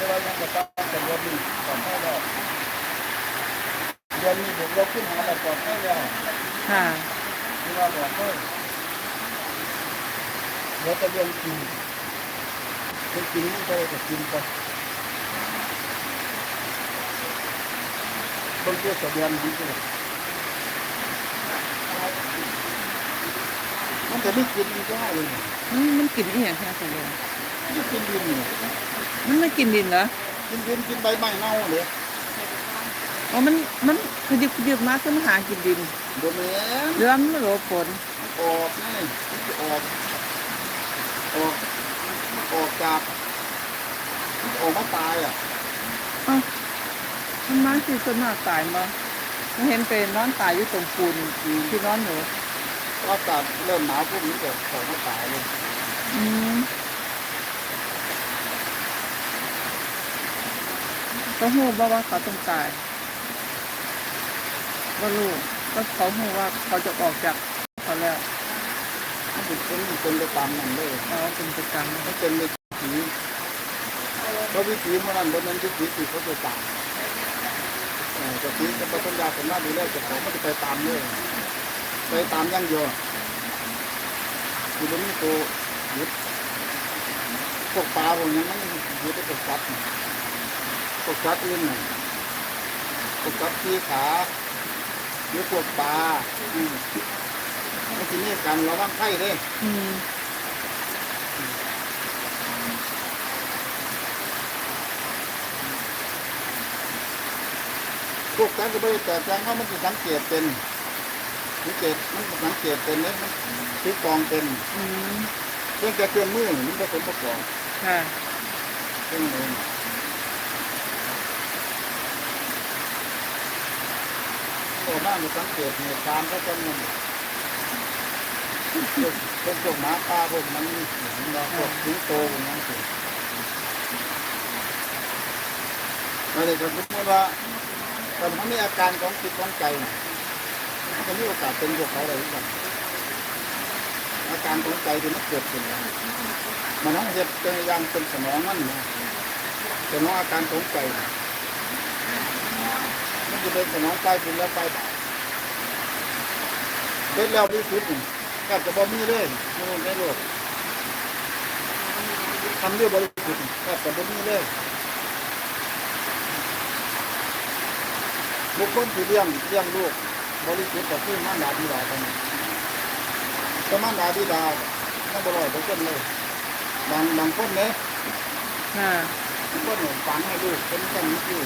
แต่ว่ายังจะต้องแต่เดือนนี้ก่อนให้แล้วเดือนนี้ผมลบขึ้นหาแต่ก่อนให้แล้วค่ะที่ว่าบอกเลยเดี๋ยวจะเรียนกินเรียนกินมันก็เลยจะกินไปต้นเตี้ยจะเรียนดีเลยมันจะไม่กินมันก็ให้เลยมันมันกินอีหยังคะเสลียงมันจะกินดินเนี่ย มันไม่กินดินเหรอกินดินกินใบไม้เน่าเลยอ๋อมันมันคือดิบดิบมาขึ้นมาหากินดินโดนแม่นเรือมันไม่หลบฝนออกนี่มันจะออกออกออกจากมันจะออกมาตายอะเอ้ามันมาสิส่วนมากตายมามันเห็นเป็นนอนตายอยู่ตรงปูนที่นอนหนูอากาศเริ่มหนาวพวกนี้จะออกมาตายเลยอืม ก็หูบอกว่าเขาต้องตายว่าลูกก็เขาหูว่าเขาจะออกจากเขาแล้วมันเป็นเป็นเป็นไปตามนั้นเลยอ๋อเป็นประจำมันเป็นวิถีเพราะวิถีเมื่อนั้นบนนั้นวิถีที่เขาจะตามเออวิถีจะไปต้นยาเป็นหน้าดูแลจะของมันจะไปตามเลยไปตามอย่างเดียวคือบนนี้ตัวยึดพวกปลาพวกนี้มันยึดได้พวกสัตว์น่ะพ วกสัตว์อื่นน่ะพวกสัตว์ที่ขาหรือพวกปลาอืมมันจะมีการระวังไข้เด้อืมพวกการกระเบื้องแต่แปลงเขามันจะสังเกตเป็นสังเกตมันสังเกตเป็นเนี่ยมันติดกองเป็นอืมเพียงแต่เครื่องมือมันผสมประกอบค่ะ เครื่องมือ โอ้บ้านมันสังเกตเหตุการณ์ก็จะมันพวกพวกพวกหมาป่าพวกมันเราพวกสิงโตพวกนั้นสิอะไรก็สมมติว่าแต่มันมีอาการของจิตของใจมันจะมีโอกาสเป็นพวกเขาอะไรกันอาการของใจที่มันเกิดขึ้นมันต้องเห็ดเป็นย่างเป็นสมองมันนะสมองอาการของใจ มันจะเป็นสมองไปเป็นแล้วไปบ่ายเด็ดแล้วที่สุดนี่แทบจะบ่มีเลยในโลกในโลกทำเรื่องบริสุทธิ์นี่แทบจะบ่มีเลยบุคคลที่เลี้ยงเลี้ยงลูกบริสุทธิ์ก็คือมารดาบิดาเท่านั้นแต่มารดาบิดาไม่บร้อยเปอร์เซ็นเลยบางบางคนเนี่ยค่ะบางคนเนี่ยฝังให้ลูกเป็นแค่นี้คือ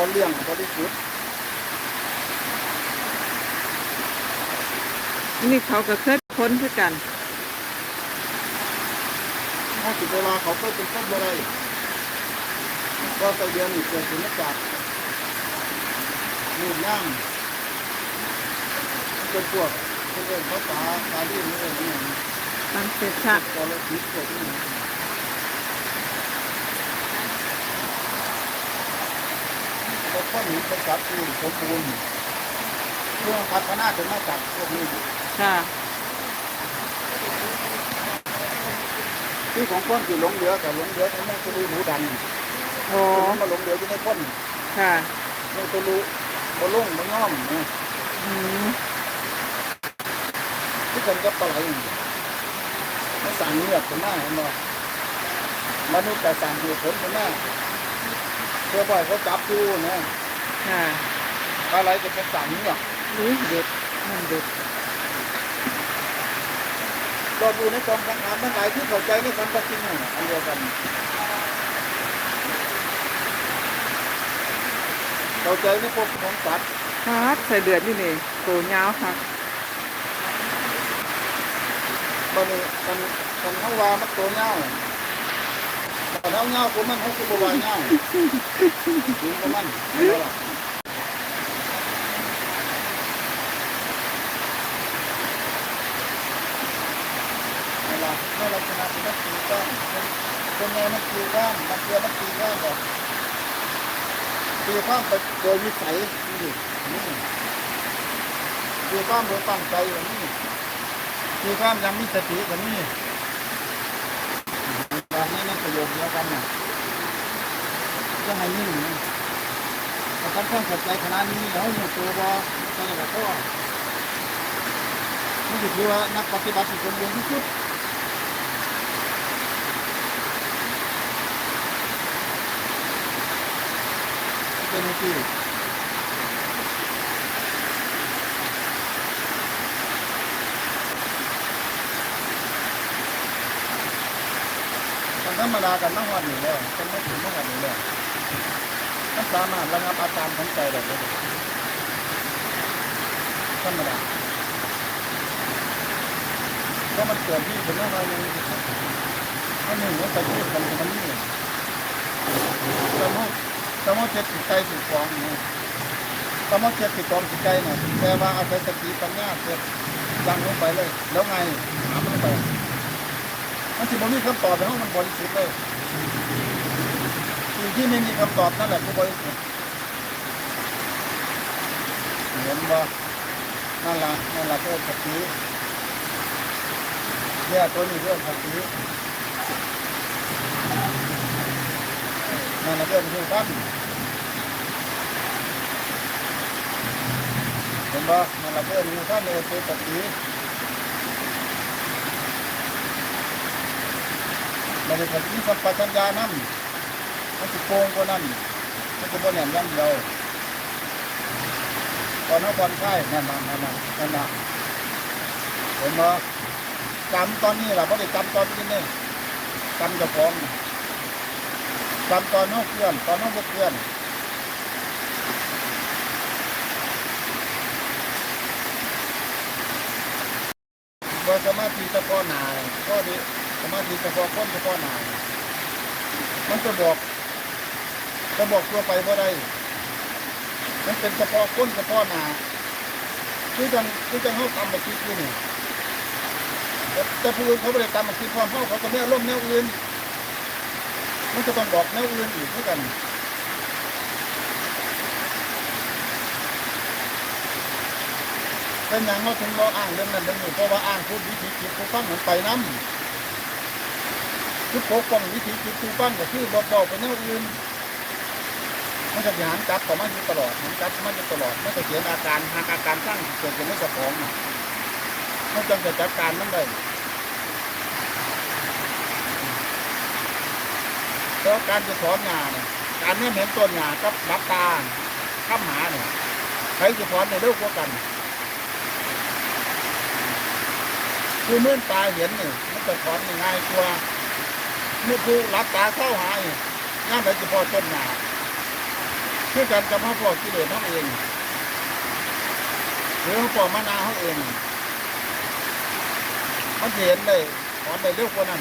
ตอนเลี้ยงบริสุทธิ์นี่เขาก็เคยพ้นคือกันถ้าถึงเวลาเขาก็เป็นคนบ่ได้ก็ไปเรียนอีกเกิดขึ้นมาจากลูกย่างเป็นพวกเป็นเรื่องภาษาตาลีนี่เองนี่ตั้งเสร็จชะตอนเราคิดพวกนี้เรา ก็หนีเป็นสัตว์ที่สมบูรณ์เพื่อพัฒนาถึงมาจากพวกนี้ค่ะที่ของคนที่หลงเหลือกับหลงเหลือที่แม่ตัวรู้หูดันโอ้คนมาหลงเหลืออยู่ในคนค่ะแม่ตัวรู้บ่ลุ่งบ่ย่อมเนี่ยอืมที่คนก็ปลาไหลมันสั่งเงียบกันหน้าเห็นบ่มนุษย์แต่สั่งเหตุผลกันหน้าเพื่อปล่อยเขาจับดูนะ ค่ะปลาไหลจะเป็นสั่งเงียบอุ้ยเด็ดมันเด็ดเราดูในกองสังขารมันหลายที่เข้าใจในความเป็นจริงน่ะอันเดียวกันเข้าใจในพวกของสัตว์ครับใส่เดือดนี่นี่โตยาวค่ะมันนี่มันมันเขาว่ามันตัวเงาแต่เขาเงาคนมันเขาคือบัวาเงาถึงกับมันไม่รู้หรอกเวลาเมื่อเราชนะเป็นนักตี ก้อนคนไงนักตีก้อนนักเรียนนักตีก้อนบอกตีข้ามไปโดยวิสัยนี่นี่ตีข้ามโดยตั้งใจอย่างนี้ตีข้ามยังมีสติกว่ารนี้มันประโยชน์เดียวกันน่ะจะให้นิ่งนะถ้าท่านต้องเข้าใจขนาดนี้แล้วอยู่ตัวบ่ก็จะแบบก็นี่คือว่านักปฏิบัติที่คนเรียนที่สุด เป็นที่ธรรมดากันนั่งวันอยู่แล้วมันไม่ถึงนั่งวันอยู่แล้วมันสามารถระงับอาการของใจได้เลยธรรมดาเพรามันเกิดที่เป็นเรื่องอะไรอย่างนี้มันหนึ่งมันไปที่กันมันนี่สมมติ สมมติเจ็ดจิตใจสิบฟองนะสมมติเจ็ดสิบฟองจิตใจเนี่ยแต่ว่าเอาไปสติปัญญาเกิดยังลงไปเลย แล้วไงถามมันไปมันสิบมีคำตอบในห้องมันบริสุทธิ์เลยสิ่งที่ไม่มีคำตอบนั่นแหละคือบริสุทธิ์เห็นบ่นั่นละนั่นละเรื่องสติเนี่ยตัวนี้เรื่องสตินั่นละเรื่องที่ท่า เห็นบ่นั่นละเรื่องที่ท่านเลยเป็นสติมันเป็นผลที่สัมปชัญญานั่นมันจะโกงกว่านั้นมันจะบนแหนมอยังเดียวตอนนั้นบอลค่ายนั่นน่ะนั่นน่ะนั่นน่ะเห็นไหมจำตอนนี้แหละไม่ได้จำตอนนี้เนี่ยจำจะฟ้องจำตอนนองเคลื่อน ตอนนองบกเคลื่อน ว่าสมาธิเฉพาะหนาก็ดีสมาธิเฉพาะคนเฉพาะหนามันจะบอกจะบอกตัวไปว่าได้มันเป็นเฉพาะคนเฉพาะหนาคือจังคือจังเข้าทำแบบคิดอยู่นี่แต่ผู้อื่นเขาไม่ได้ทำแบบคิดความเขาเขาก็ไม่ร่มแนวอื่นมันจะต้องบอกแนวอื่นอีกเหมือนกัน เป็นอย่างเขาถึงเราอ้างเรื่องนั้นเรื่องนี้เพราะว่าอ้างพูดวิธีคิดผู้ฟังเหมือนไปน้ำคือปกป้องวิธีคิดผู้ฟังก็คือบอกบอกไปแนวอื่นมันจะหางจับต่อมาอยู่ตลอดหางจับมันอยู่ตลอดมันจะเขียนอาการหากอาการสร้งเกิดขึ้นในสมองมันจึงจะจัดการมันได้เพราะการจะสอนงานการเนี่ยเห็นต้นงานกับรับตาข้ามหาเนี่ยใครจะสอนในเรื่องกว่ากัน คือเมื่อตาเห็นนี่มันจะถอนง่ายกว่าเมื่อผู้รับตาเข้าหายย่างไปจะพอต้นหนาคือการกำมาพอกิเลสเขาเองหรือเขาพอมานาเขาเองมันเห็นเลยถอนได้เร็วกว่านั้น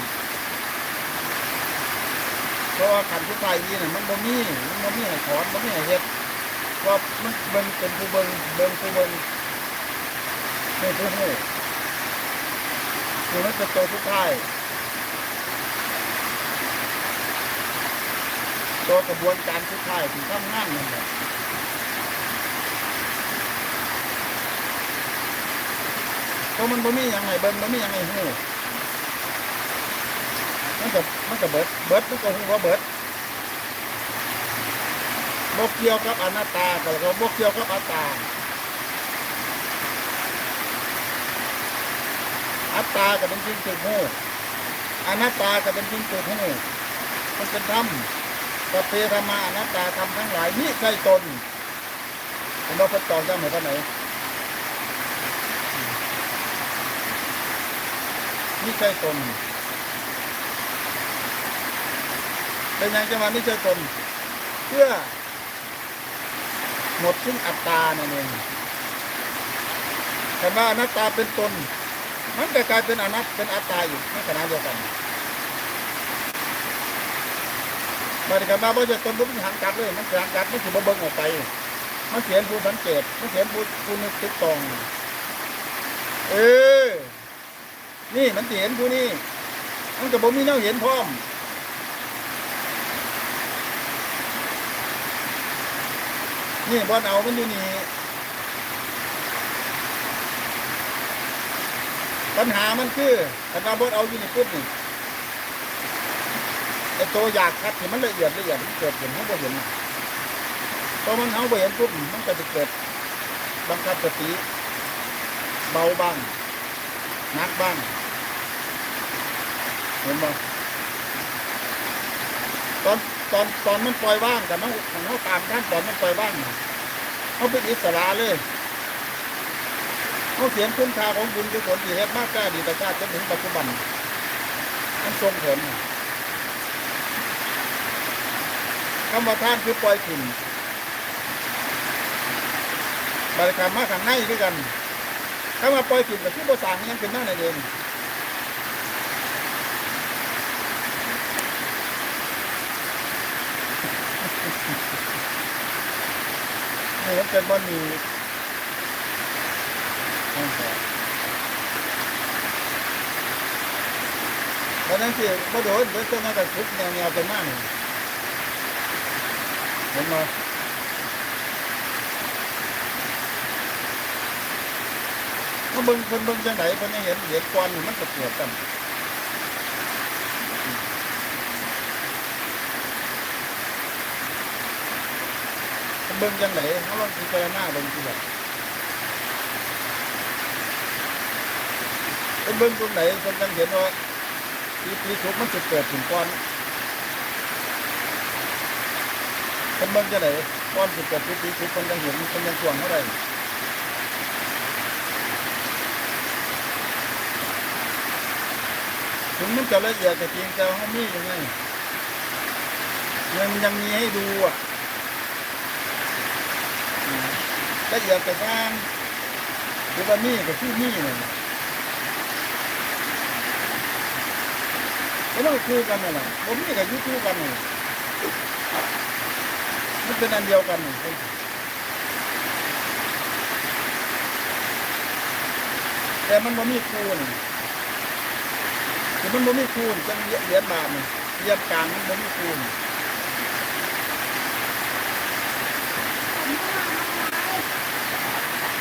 เพราะว่าขันทุกไฟนี่น่ะมันบ่มีมันบ่มีให้ถอนบ่มีให้เฮ็ดเพราะมันเบิ่งเป็นผู้เบิ่งเบิ่งผู้เบิ่งเป็นผู้หู คือมันเป็นตัวสุดท้ายตัวกระบวนการสุดท้ายที่ทำงานนั่นแหละเพราะมันบ่มีอย่างไรเบิ้งบ่มีอย่างไรหูมันก็มันก็เบิดเบิดมันก็หูว่าเบิดบกเกี่ยวกับอนัตตาแล้วก็บกเกี่ยวกับอัตตา อัตตาก็เป็นจริงตึกหูอนัตตาก็เป็นจริงตึกหูมันเป็นธรรมปเปธรรมาอนัตตาธรรมทั้งหลายนี่ใช่ตนเป็นเราพัดต่อจำเหมือนกันไหนนี่ใช่ตนเป็นยังจะมานี่ใช่ตนเพื่อหมดซึ่งอัตตานั่นเองแต่ว่าอนัตตาเป็นตน มันจะกลายเป็นอนัตเป็นอัตตาอยู่ในขณะเดียวกันบริการมาบ่จะตนบ่มีหันกลับเลย มันหันกลับมันสิบ่เบิ่งออกไป มันเสียนผู้สังเกต มันเสียนผู้ผู้นึกตึกตอง เออ นี่มันเห็นผู้นี้มันก็บ่มีแนวเห็นพร้อมนี่บอลเอามันอยู่นี่ ปัญหามันคือถ้าบอลเอาอยู่ในปุ๊บนี่ไอ้ตัวอยากคัดที่มันละเอียดละเอียดมันเกิดเห็นเขาบ่เห็นพอมันเขาบ่เห็นปุ๊บมันก็จะเกิดบังคับสติเบาบ้างหนักบ้างเห็นบ่ตอนตอนตอนมันปล่อยว่างกับน้องของเขาตามขั้นตอนมันปล่อยว่างเขาเป็นอิสระเลย เขาเขียนคุณค่าของบุญกุศลที่เฮ็ดมากกล้าดีแต่ชาติจนถึงปัจจุบันมันทรงผลคำว่าท่านคือปล่อยขุนบริกรรมมาข้างในด้วยกันคำว่าปล่อยขุนกับที่ภาษายังเป็นหน้าในเองนี่มันเป็นบอนมี เพราะนั้นสิบ่โดนเดี๋ยวต้องมาแต่ทุกแนวแนวเป็นมากนี่เห็นไหมเขาเบิ่งเพิ่นเบิ่งจังไหนเพิ่นยังเห็นเหรียญกวนมันก็ปวดกันเบิ่งจังไหนเขาลองพิจารณาเบิ่งทีละ เพิ่นเบิ่งตรงไหนเพิ่นจังเห็นว่าปีปีสุกมันจะเกิดถึงก้อนคนเบิ่งจะไหนก้อนจะเกิดปีปีสุกคนยังเห็นคนยังช่วงเท่าไหร่ถึงมันจะละเอียดแต่จริงแต่ว่ามียังไงยังยังมีให้ดูอะละเอียดแต่กลางหรือว่ามีกับที่มีเนี่ย แล้วมันก็คู่กันนั่นแหละผมนี่กับยุคู่กันนี่มันเป็นอันเดียวกันนี่แต่มันบ่มีคูนคือมันบ่มีคูนจังเหรียญบาทนี่เหรียญกลางมันบ่มีคูน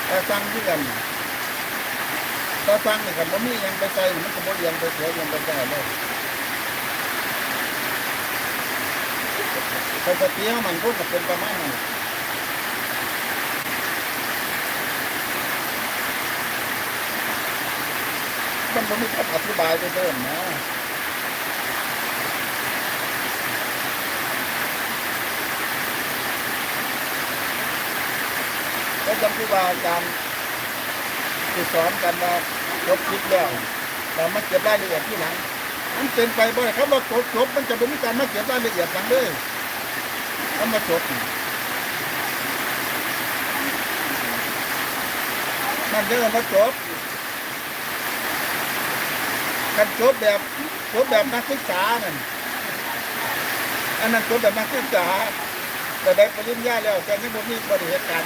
แต่สั่งที่กันถ้าสั่งนี่ครับบ่มียังไปใส่มันก็บ่เรียงไปเสียเรียงไปได้เลย ปกติของมันก็จะเป็นประมาณนั้นมันก็มีคำอธิบายไปเดิมนะแล้วจำครูบาอาจารย์ที่สอนกันว่าจบคลิปแล้วเรามาเก็บรายละเอียดที่หลังมันเป็นไปบ่ได้ครับว่าจบจบมันจะเป็นการมาเก็บรายละเอียดหลังเลย ทำมาจบนี่มันเดินมาจบกันจบแบบจบแบบนักศึกษานั่นอันนั้นจบแบบนักศึกษาแต่ได้ปริญญาแล้วแต่ยังบ่มีบริเหตุการณ์